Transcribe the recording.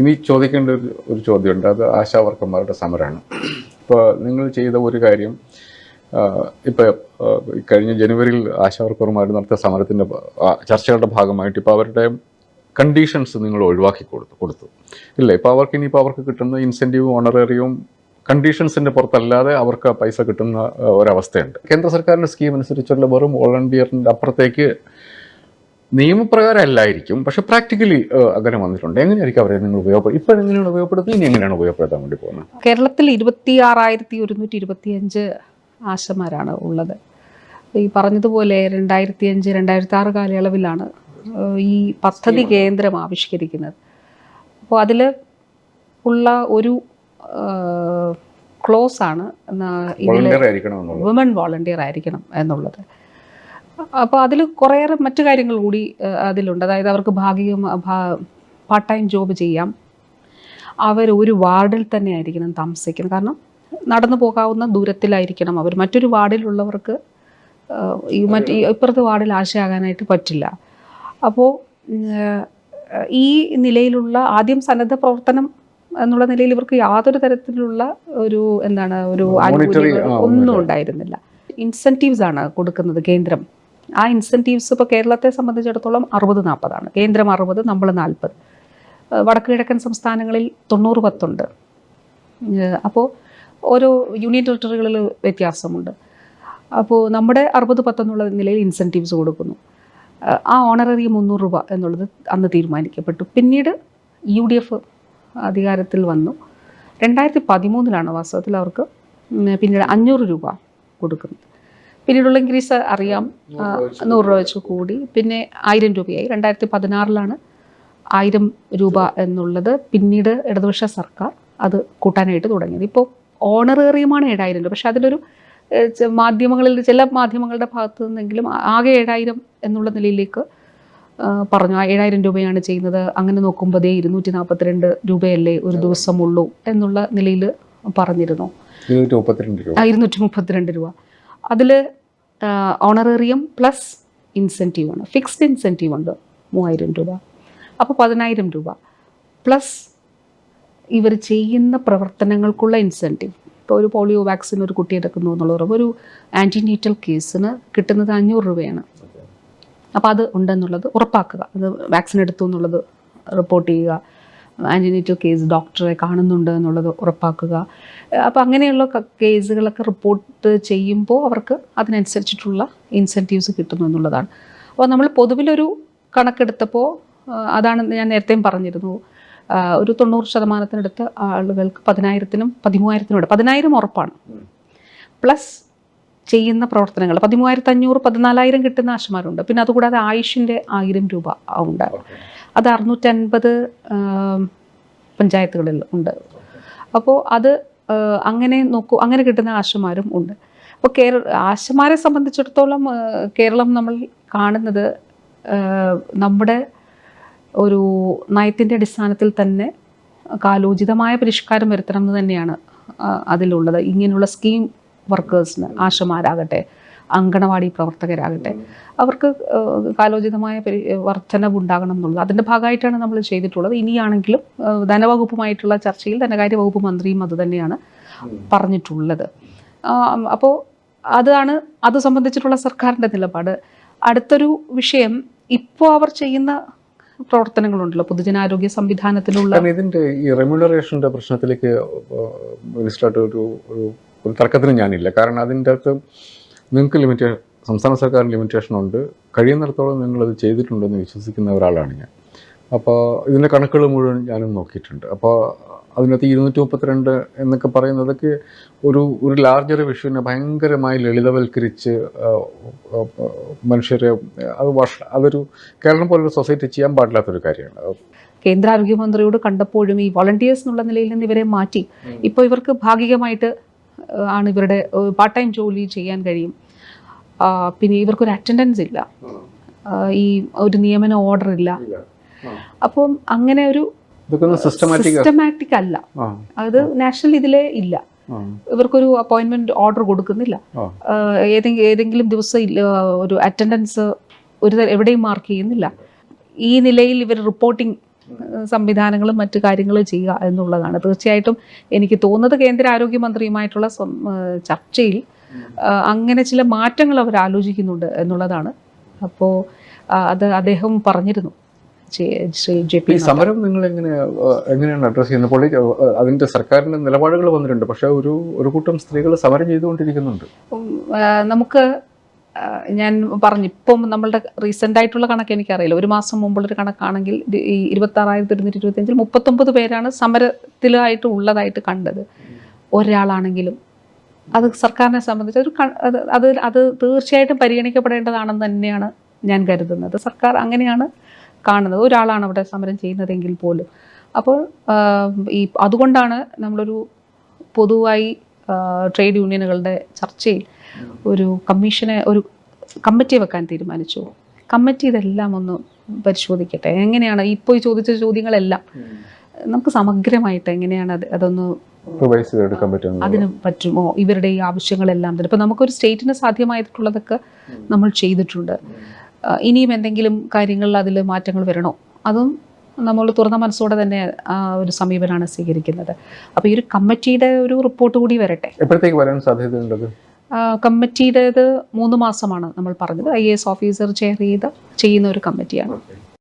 ഇനി ചോദിക്കേണ്ട ഒരു ഒരു ചോദ്യമുണ്ട്. അത് ആശാവർക്കന്മാരുടെ സമരമാണ്. ഇപ്പോൾ നിങ്ങൾ ചെയ്ത ഒരു കാര്യം ഇപ്പോൾ കഴിഞ്ഞ ജനുവരിയിൽ ആശാവർക്കർമാർ നടത്തിയ സമരത്തിന്റെ ചർച്ചകളുടെ ഭാഗമായിട്ട് ഇപ്പോൾ അവരുടെ കണ്ടീഷൻസ് നിങ്ങൾ ഒഴിവാക്കി കൊടുത്തു കൊടുത്തു. ഇല്ല? ഇപ്പോൾ അവർക്ക് ഇനിയിപ്പോൾ അവർക്ക് കിട്ടുന്ന ഇൻസെന്റീവും ഓണറേറിയവും കണ്ടീഷൻസിന്റെ പുറത്തല്ലാതെ അവർക്ക് പൈസ കിട്ടുന്ന ഒരവസ്ഥയുണ്ട്. കേന്ദ്ര സർക്കാരിന്റെ സ്കീം അനുസരിച്ചുള്ള വെറും വോളണ്ടിയറിന്റെ അപ്പുറത്തേക്ക് നിയമപ്രകാരം അല്ലായിരിക്കും പക്ഷെ പ്രാക്ടിക്കലി അങ്ങനെ വന്നിട്ടുണ്ട്. എങ്ങനെയായിരിക്കും അവരെ നിങ്ങൾ ഉപയോഗപ്പെടും ഇപ്പോൾ എങ്ങനെയാണ് ഉപയോഗപ്പെടുത്തുന്നത്? ഇനി എങ്ങനെയാണ് ഉപയോഗപ്പെടുത്താൻ വേണ്ടി പോകുന്നത്? കേരളത്തിൽ ഇരുപത്തി ആറായിരത്തി ഒരുന്നൂറ്റി ഇരുപത്തിയഞ്ച് ആശമാരാണ് ഉള്ളത്. ഈ പറഞ്ഞതുപോലെ രണ്ടായിരത്തി അഞ്ച് രണ്ടായിരത്തി ആറ് കാലയളവിലാണ് ഈ പദ്ധതി കേന്ദ്രം ആവിഷ്കരിക്കുന്നത്. അപ്പോൾ അതിൽ ഉള്ള ഒരു ക്ലോസ് ആണ് ഇതിൽ വുമൺ വോളണ്ടിയർ ആയിരിക്കണം എന്നുള്ളത്. അപ്പോൾ അതിൽ കുറേയേറെ മറ്റു കാര്യങ്ങൾ കൂടി അതിലുണ്ട്. അതായത് അവർക്ക് ഭാഗികം പാർട്ട് ടൈം ജോബ് ചെയ്യാം. അവർ ഒരു വാർഡിൽ തന്നെ ആയിരിക്കണം താമസിക്കുന്നത്. കാരണം നടന്നു പോകാവുന്ന ദൂരത്തിലായിരിക്കണം അവർ. മറ്റൊരു വാർഡിലുള്ളവർക്ക് ഈ മറ്റ് ഇപ്പുറത്ത് വാർഡിൽ ആശയാകാനായിട്ട് പറ്റില്ല. അപ്പോൾ ഈ നിലയിലുള്ള ആദ്യം സന്നദ്ധ പ്രവർത്തനം എന്നുള്ള നിലയിൽ ഇവർക്ക് യാതൊരു തരത്തിലുള്ള ഒരു എന്താണ് ഒരു ആനുകൂല്യങ്ങൾ ഒന്നും ഉണ്ടായിരുന്നില്ല. ഇൻസെന്റീവ്സ് ആണ് കൊടുക്കുന്നത് കേന്ദ്രം. ആ ഇൻസെന്റീവ്സ് ഇപ്പോൾ കേരളത്തെ സംബന്ധിച്ചിടത്തോളം അറുപത് നാൽപ്പതാണ് കേന്ദ്രം അറുപത് നമ്മൾ നാൽപ്പത് വടക്ക് കിഴക്കൻ സംസ്ഥാനങ്ങളിൽ തൊണ്ണൂറ് പത്തുണ്ട്. അപ്പോൾ ഓരോ യൂണിയൻ ടെറിട്ടറികളിൽ വ്യത്യാസമുണ്ട്. അപ്പോൾ നമ്മുടെ അറുപത് പത്തെന്നുള്ള നിലയിൽ ഇൻസെന്റീവ്സ് കൊടുക്കുന്നു. ആ ഓണററി മുന്നൂറ് രൂപ എന്നുള്ളത് അന്ന് തീരുമാനിക്കപ്പെട്ടു. പിന്നീട് യു ഡി എഫ് അധികാരത്തിൽ വന്നു. രണ്ടായിരത്തി പതിമൂന്നിലാണ് വാസ്തവത്തിൽ അവർക്ക് പിന്നീട് അഞ്ഞൂറ് രൂപ കൊടുക്കുന്നത്. പിന്നീടുള്ള ഇൻക്രീസ് അറിയാം. നൂറ് രൂപ വെച്ച് കൂടി. പിന്നെ ആയിരം രൂപയായി. രണ്ടായിരത്തി പതിനാറിലാണ് ആയിരം രൂപ എന്നുള്ളത് പിന്നീട് ഇടതുപക്ഷ സർക്കാർ അത് കൂട്ടാനായിട്ട് തുടങ്ങിയത്. ഇപ്പോൾ ഓണറേറിയമാണ് ഏഴായിരം രൂപ. പക്ഷെ അതിലൊരു മാധ്യമങ്ങളിൽ ചില മാധ്യമങ്ങളുടെ ഭാഗത്ത് നിന്നെങ്കിലും ആകെ ഏഴായിരം എന്നുള്ള നിലയിലേക്ക് പറഞ്ഞു. ആ ഏഴായിരം രൂപയാണ് ചെയ്യുന്നത്. അങ്ങനെ നോക്കുമ്പോൾ ദേ ഇരുന്നൂറ്റി നാൽപ്പത്തിരണ്ട് രൂപയല്ലേ ഒരു ദിവസമുള്ളൂ എന്നുള്ള നിലയിൽ പറഞ്ഞിരുന്നു. ഇരുന്നൂറ്റി മുപ്പത്തിരണ്ട് രൂപ. അതിൽ ഓണറേറിയം പ്ലസ് ഇൻസെന്റീവ് ആണ്. ഫിക്സ്ഡ് ഇൻസെന്റീവ് ഉണ്ട് മൂവായിരം രൂപ. അപ്പോൾ പതിനായിരം രൂപ. പ്ലസ് ഇവർ ചെയ്യുന്ന പ്രവർത്തനങ്ങൾക്കുള്ള ഇൻസെന്റീവ് ഇപ്പോൾ ഒരു പോളിയോ വാക്സിൻ ഒരു കുട്ടി എടുക്കുന്നു എന്നുള്ള ഉറവ് ഒരു ആന്റിനീറ്റൽ കേസിന് കിട്ടുന്നത് അഞ്ഞൂറ് രൂപയാണ്. അപ്പോൾ അത് ഉണ്ടെന്നുള്ളത് ഉറപ്പാക്കുക. അത് വാക്സിൻ എടുത്തു എന്നുള്ളത് റിപ്പോർട്ട് ചെയ്യുക. ആന്റിനേറ്റൽ കേസ് ഡോക്ടറെ കാണുന്നുണ്ട് എന്നുള്ളത് ഉറപ്പാക്കുക. അപ്പോൾ അങ്ങനെയുള്ള കേസുകളൊക്കെ റിപ്പോർട്ട് ചെയ്യുമ്പോൾ അവർക്ക് അതിനനുസരിച്ചിട്ടുള്ള ഇൻസെന്റീവ്സ് കിട്ടുന്നു എന്നുള്ളതാണ്. അപ്പോൾ നമ്മൾ പൊതുവിലൊരു കണക്കെടുത്തപ്പോൾ അതാണ് ഞാൻ നേരത്തെയും പറഞ്ഞിരുന്നു. ഒരു തൊണ്ണൂറ് ശതമാനത്തിനടുത്ത് ആളുകൾക്ക് പതിനായിരത്തിനും പതിമൂവായിരത്തിനും ഇടയിൽ പതിനായിരം ഉറപ്പാണ്. പ്ലസ് ചെയ്യുന്ന പ്രവർത്തനങ്ങൾ പതിമൂവായിരത്തി അഞ്ഞൂറ് പതിനാലായിരം കിട്ടുന്ന ആശമാരുണ്ട്. പിന്നെ അതുകൂടാതെ ആയുഷിന്റെ ആയിരം രൂപ ഉണ്ട് അത് അറുന്നൂറ്റൻപത് പഞ്ചായത്തുകളിൽ ഉണ്ട്. അപ്പോൾ അത് അങ്ങനെ നോക്കൂ അങ്ങനെ കിട്ടുന്ന ആശമാരും ഉണ്ട്. അപ്പോൾ കേര ആശമാരെ സംബന്ധിച്ചിടത്തോളം കേരളം നമ്മൾ കാണുന്നത് നമ്മുടെ ഒരു നയത്തിന്റെ അടിസ്ഥാനത്തിൽ തന്നെ കാലോചിതമായ പരിഷ്കാരം വരുത്തണം എന്ന് തന്നെയാണ് അതിലുള്ളത്. ഇങ്ങനെയുള്ള സ്കീം വർക്കേഴ്സിന് ആശമാരാകട്ടെ അങ്കണവാടി പ്രവർത്തകരാകട്ടെ. അവർക്ക് കാലോചിതമായ പരി വർധനവുണ്ടാകണം എന്നുള്ളത്. അതിന്റെ ഭാഗമായിട്ടാണ് നമ്മൾ ചെയ്തിട്ടുള്ളത്. ഇനിയാണെങ്കിലും ധനവകുപ്പുമായിട്ടുള്ള ചർച്ചയിൽ ധനകാര്യ വകുപ്പ് മന്ത്രിയും അതുതന്നെയാണ് പറഞ്ഞിട്ടുള്ളത്. അപ്പോൾ അതാണ് അത് സംബന്ധിച്ചിട്ടുള്ള സർക്കാരിന്റെ നിലപാട്. അടുത്തൊരു വിഷയം ഇപ്പോൾ അവർ ചെയ്യുന്ന പ്രവർത്തനങ്ങളുണ്ടല്ലോ പൊതുജനാരോഗ്യ സംവിധാനത്തിലുള്ള ഇതിന്റെ ഈ റെമ്യൂണറേഷന്റെ പ്രശ്നത്തിലേക്ക് ഒരു ഒരു തർക്കത്തിനും ഞാനില്ല. കാരണം അതിന്റെ അകത്ത് നിങ്ങൾക്ക് ലിമിറ്റേഷൻ സംസ്ഥാന സർക്കാരിന് ലിമിറ്റേഷൻ ഉണ്ട്. കഴിയുന്നിടത്തോളം നിങ്ങളത് ചെയ്തിട്ടുണ്ടെന്ന് വിശ്വസിക്കുന്ന ഒരാളാണ് ഞാൻ. അപ്പോൾ ഇതിന്റെ കണക്കുകൾ മുഴുവൻ ഞാനും നോക്കിയിട്ടുണ്ട്. അപ്പോൾ അതിനകത്ത് ഇരുന്നൂറ്റി മുപ്പത്തിരണ്ട് എന്നൊക്കെ പറയുന്നതൊക്കെ ഒരു ഒരു ലാർജർ വിഷുവിനെ ഭയങ്കരമായി ലളിതവൽക്കരിച്ച് മനുഷ്യരെ അത് വർഷ അതൊരു കേരളം പോലൊരു സൊസൈറ്റി ചെയ്യാൻ പാടില്ലാത്തൊരു കാര്യമാണ്. കേന്ദ്ര ആരോഗ്യമന്ത്രിയോട് കണ്ടപ്പോഴും ഈ വോളണ്ടിയേഴ്സ് എന്നുള്ള നിലയിൽ നിന്ന് ഇവരെ മാറ്റി. ഇപ്പോൾ ഇവർക്ക് ഭാഗികമായിട്ട് ആണ് ഇവരുടെ പാർട്ട് ടൈം ജോലി ചെയ്യാൻ കഴിയും. പിന്നെ ഇവർക്കൊരു അറ്റൻഡൻസ് ഇല്ല. ഈ ഒരു നിയമന ഓർഡർ ഇല്ല. അപ്പം അങ്ങനെ ഒരു സിസ്റ്റമാറ്റിക് അല്ല. അത് നാഷണൽ ഇതിലേ ഇല്ല. ഇവർക്കൊരു അപ്പോയിന്റ്മെന്റ് ഓർഡർ കൊടുക്കുന്നില്ല. ഏതെങ്കിലും ദിവസം ഇല്ല, ഒരു അറ്റൻഡൻസ് ഒരു എവിടെയും മാർക്ക് ചെയ്യുന്നില്ല. ഈ നിലയിൽ ഇവർ റിപ്പോർട്ടിംഗ് സംവിധാനങ്ങളും മറ്റു കാര്യങ്ങളും ചെയ്യുക എന്നുള്ളതാണ്. തീർച്ചയായിട്ടും എനിക്ക് തോന്നുന്നത് കേന്ദ്ര ആരോഗ്യമന്ത്രിയുമായിട്ടുള്ള ചർച്ചയിൽ അങ്ങനെ ചില മാറ്റങ്ങൾ അവർ ആലോചിക്കുന്നുണ്ട് എന്നുള്ളതാണ്. അപ്പോൾ അത് അദ്ദേഹം പറഞ്ഞിരുന്നു. സമരം നിങ്ങൾ എങ്ങനെ എങ്ങനെയാണ് അഡ്രസ് ചെയ്യുന്നത്? പൊളി അതിന്റെ സർക്കാരിന്റെ നിലപാടുകൾ വന്നിട്ടുണ്ട്. പക്ഷെ ഒരു ഒരു കൂട്ടം സ്ത്രീകൾ സമരം ചെയ്തുകൊണ്ടിരിക്കുന്നുണ്ട്. നമുക്ക് ഞാൻ പറഞ്ഞു ഇപ്പം നമ്മളുടെ റീസെന്റ് ആയിട്ടുള്ള കണക്ക് എനിക്കറിയില്ല. ഒരു മാസം മുമ്പുള്ളൊരു കണക്കാണെങ്കിൽ ഈ ഇരുപത്തി ആറായിരത്തി ഒരുന്നൂറ്റി ഇരുപത്തിയഞ്ചിൽ മുപ്പത്തൊമ്പത് പേരാണ് സമരത്തിലായിട്ട് ഉള്ളതായിട്ട് കണ്ടത്. ഒരാളാണെങ്കിലും അത് സർക്കാരിനെ സംബന്ധിച്ച് ഒരു അത് അത് തീർച്ചയായിട്ടും പരിഗണിക്കപ്പെടേണ്ടതാണെന്ന് തന്നെയാണ് ഞാൻ കരുതുന്നത്. സർക്കാർ അങ്ങനെയാണ് കാണുന്നത്. ഒരാളാണ് അവിടെ സമരം ചെയ്യുന്നതെങ്കിൽ പോലും. അപ്പോൾ ഈ അതുകൊണ്ടാണ് നമ്മളൊരു പൊതുവായി ട്രേഡ് യൂണിയനുകളുടെ ചർച്ചയിൽ ഒരു കമ്മീഷനെ ഒരു കമ്മിറ്റി വെക്കാൻ തീരുമാനിച്ചു. കമ്മിറ്റി ഇതെല്ലാം ഒന്ന് പരിശോധിക്കട്ടെ. എങ്ങനെയാണ്? ഇപ്പോൾ ചോദിച്ച ചോദ്യങ്ങളെല്ലാം നമുക്ക് സമഗ്രമായിട്ട് എങ്ങനെയാണ് അത് അതൊന്ന് ചെയ്തെടുക്കാൻ പറ്റും. അതിന് പറ്റുമോ ഇവരുടെ ഈ ആവശ്യങ്ങളെല്ലാം തന്നെ. ഇപ്പം നമുക്കൊരു സ്റ്റേറ്റിന് സാധ്യമായിട്ടുള്ളതൊക്കെ നമ്മൾ ചെയ്തിട്ടുണ്ട്. ഇനിയും എന്തെങ്കിലും കാര്യങ്ങളിൽ അതിൽ മാറ്റങ്ങൾ വരണോ? അതും നമ്മൾ തുറന്ന മനസ്സോടെ തന്നെ ആ ഒരു സമീപനമാണ് സ്വീകരിക്കുന്നത്. അപ്പോൾ ഈ ഒരു കമ്മിറ്റിയുടെ ഒരു റിപ്പോർട്ട് കൂടി വരട്ടെ? എപ്പോഴത്തേക്ക് വരാൻ സാധ്യതയുണ്ടത്? കമ്മിറ്റിയുടേത് മൂന്ന് മാസമാണ് നമ്മൾ പറഞ്ഞത്. I A S officer chair ചെയ്ത് ചെയ്യുന്ന ഒരു കമ്മിറ്റിയാണ്.